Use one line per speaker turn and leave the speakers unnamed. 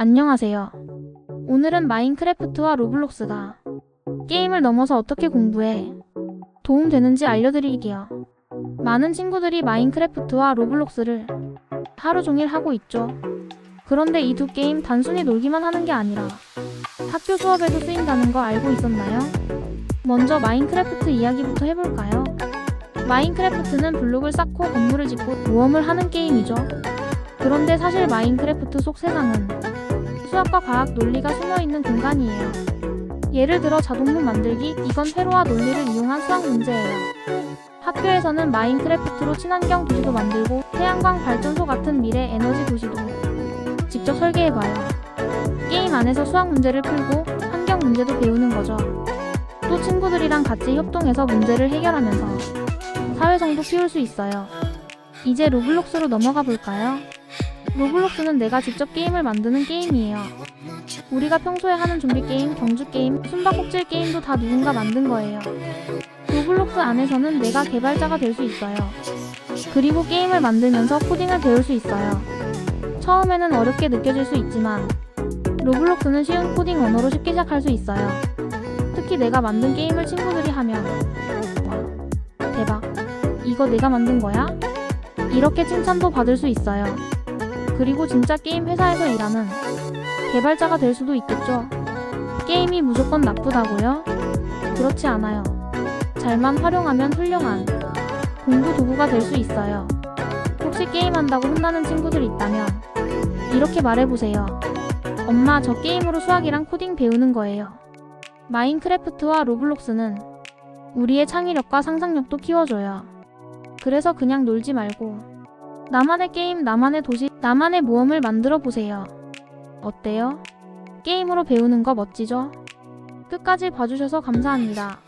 안녕하세요. 오늘은 마인크래프트와 로블록스가 게임을 넘어서 어떻게 공부해 도움되는지 알려드릴게요. 많은 친구들이 마인크래프트와 로블록스를 하루 종일 하고 있죠. 그런데 이 두 게임 단순히 놀기만 하는 게 아니라 학교 수업에도 쓰인다는 거 알고 있었나요? 먼저 마인크래프트 이야기부터 해볼까요? 마인크래프트는 블록을 쌓고 건물을 짓고 모험을 하는 게임이죠. 그런데 사실 마인크래프트 속 세상은 수학과 과학 논리가 숨어 있는 공간이에요. 예를 들어 자동문 만들기, 이건 회로와 논리를 이용한 수학 문제예요. 학교에서는 마인크래프트로 친환경 도시도 만들고 태양광 발전소 같은 미래 에너지 도시도 직접 설계해봐요. 게임 안에서 수학 문제를 풀고 환경 문제도 배우는 거죠. 또 친구들이랑 같이 협동해서 문제를 해결하면서 사회성도 키울 수 있어요. 이제 로블록스로 넘어가 볼까요? 로블록스는 내가 직접 게임을 만드는 게임이에요. 우리가 평소에 하는 좀비 게임, 경주 게임, 숨바꼭질 게임도 다 누군가 만든 거예요. 로블록스 안에서는 내가 개발자가 될 수 있어요. 그리고 게임을 만들면서 코딩을 배울 수 있어요. 처음에는 어렵게 느껴질 수 있지만 로블록스는 쉬운 코딩 언어로 쉽게 시작할 수 있어요. 특히 내가 만든 게임을 친구들이 하면 와, 대박. 이거 내가 만든 거야? 이렇게 칭찬도 받을 수 있어요. 그리고 진짜 게임 회사에서 일하는 개발자가 될 수도 있겠죠. 게임이 무조건 나쁘다고요? 그렇지 않아요. 잘만 활용하면 훌륭한 공부 도구가 될 수 있어요. 혹시 게임한다고 혼나는 친구들 있다면 이렇게 말해보세요. 엄마, 저 게임으로 수학이랑 코딩 배우는 거예요. 마인크래프트와 로블록스는 우리의 창의력과 상상력도 키워줘요. 그래서 그냥 놀지 말고 나만의 게임, 나만의 도시, 나만의 모험을 만들어 보세요. 어때요? 게임으로 배우는 거 멋지죠? 끝까지 봐주셔서 감사합니다.